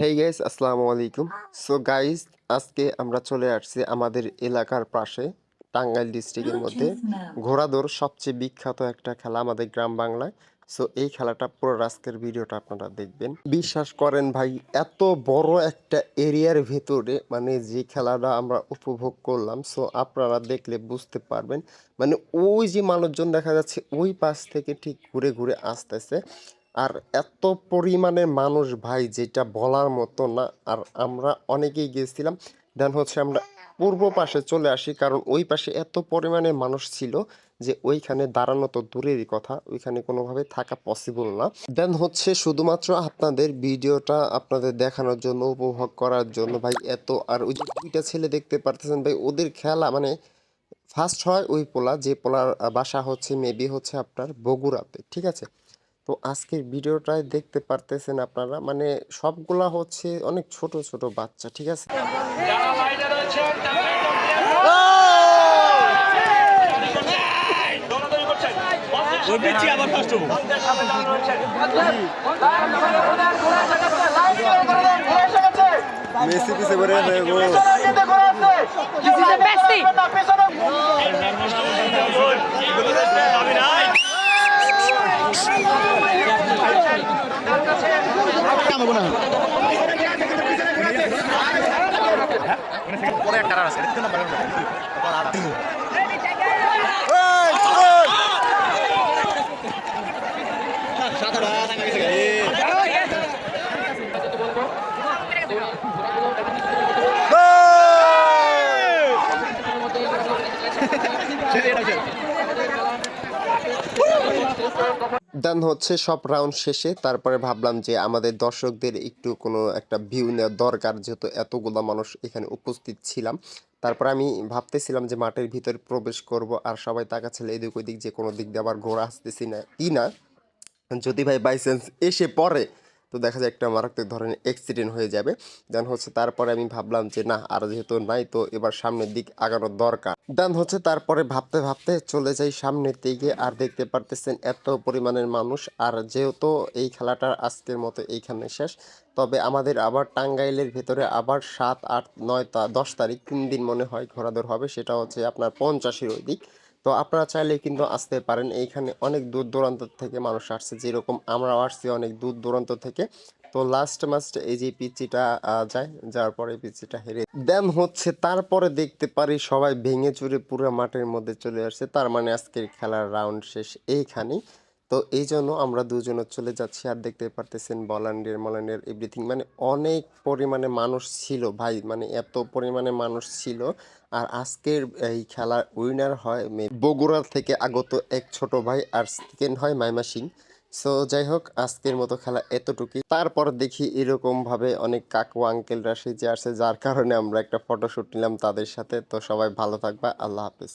Hey guys আসসালামু আলাইকুম। So guys আজকে আমরা চলে আসছি আমাদের এলাকার পাশে টাঙ্গাইল ডিস্ট্রিক্টের মধ্যে। ঘোড়াদৌড় সবচেয়ে বিখ্যাত একটা খেলা আমাদের গ্রাম বাংলায়। সো এই খেলাটা পুরো আজকের ভিডিওটা আপনারা দেখবেন। বিশ্বাস করেন ভাই এত বড় একটা এরিয়ার ভেতরে মানে যে খেলাটা আমরা উপভোগ করলাম সো আপনারা দেখলে বুঝতে পারবেন। মানে ওই যে মানুষজন দেখা যাচ্ছে ওই পাশ থেকে ঠিক ঘুরে ঘুরে আসতেছে। আর এত পরিমাণে মানুষ ভাই, যেটা বলার মতো না। আর আমরা অনেকেই গিয়েছিলাম দেন হচ্ছে আমরা পূর্ব পাশে চলে আসি, কারণ ওই পাশে এত পরিমাণে মানুষ ছিল যে ওইখানে দাঁড়ানো তো দূরেরই কথা, ওইখানে কোনোভাবে থাকা পসিবল না। দেন হচ্ছে শুধুমাত্র আপনাদের ভিডিওটা আপনাদের দেখানোর জন্য, উপভোগ করার জন্য ভাই, এত আর ওই যে দুইটা ছেলে দেখতে পারতেছেন ভাই, ওদের খেলা মানে ফার্স্ট হয় ওই পোলা, যে পোলার বাসা হচ্ছে মেবি হচ্ছে আপনার বগুড়াতে, ঠিক আছে? তো আজকের ভিডিওটায় দেখতে পারতেছেন আপনারা মানে সবগুলা হচ্ছে অনেক ছোট ছোট বাচ্চা ঠিক আছে? যারা বাইরে রয়েছেন তারা দৌড়াদৌড়ি করছেন ওই পিচ্ছি আবার ফার্স্ট হব বন্ধের সাথে যারা রয়েছেন মেসি পিছে করে This is the best thing. আমি নাই পরে একটা রান দেন হচ্ছে, সব রাউন্ড শেষে। তারপরে ভাবলাম যে আমাদের দর্শকদের একটু কোনো একটা ভিউ নেওয়ার দরকার, যেহেতু এতগুলো মানুষ এখানে উপস্থিত ছিলাম। তারপর আমি ভাবতেছিলাম যে মাঠের ভিতরে প্রবেশ করব, আর সবাই তাকাচ্ছিল এদিক ওদিক যে কোনো দিক দিয়ে আবার ঘোরা আসতেছি না কি না। যদি ভাই বাই চান্স এসে পড়ে তো দেখা যায় একটা মারাত্মক ধরনের অ্যাক্সিডেন্ট হয়ে যাবে। দেন হচ্ছে তারপরে আমি ভাবলাম যে না, আর যেহেতু নাই, তো এবার সামনের দিক আগানোর দরকার। দেন হচ্ছে তারপরে ভাবতে ভাবতে চলে যাই সামনের দিকে আর দেখতে পারতেছেন এত পরিমাণের মানুষ। আর যেহেতু এই খেলাটার আজকের মতো এইখানে শেষ, তবে আমাদের আবার টাঙ্গাইলের ভেতরে আবার সাত, আট, নয় দশ তারিখ তিন দিন মনে হয় ঘোরাদৌড় হবে, সেটা হচ্ছে আপনার পঞ্চাশের ওই দিক। তো আপনারা চাইলে কিন্তু আসতে পারেন। এইখানে অনেক দূর দূরান্ত থেকে মানুষ আসছে। যেরকম আমরাও আসছি অনেক দূর দূরান্ত থেকে। তো লাস্ট মাস্ট এই যে পিচিটা যায়, যাওয়ার পরে পিচিটা হেরে দেন হচ্ছে তারপরে দেখতে পারি সবাই ভেঙে চুরে পুরো মাঠের মধ্যে চলে আসছে। তার মানে আজকের খেলার রাউন্ড শেষ এইখানেই। তো এই জন্য আমরা দুজনে চলে যাচ্ছি আর দেখতে পারতেছেন বলান্ডিয়ার মলান্ডিয়ার এভরিথিং মানে অনেক পরিমাণে মানুষ ছিল ভাই মানে এত পরিমাণে মানুষ ছিল। আর আজকের এই খেলার উইনার হয় মে- বগুড়া থেকে আগত এক ছোট ভাই আর সেকেন্ড হয় মাইমা সিং। সো যাই হোক, আজকের মতো খেলা এতটুকুই। তারপর দেখি এরকম ভাবে অনেক কাকু আঙ্কেলরা সেজে আসে, যার কারণে আমরা একটা ফটোশুট নিলাম তাদের সাথে। তো সবাই ভালো থাকবা, আল্লাহ হাফিজ।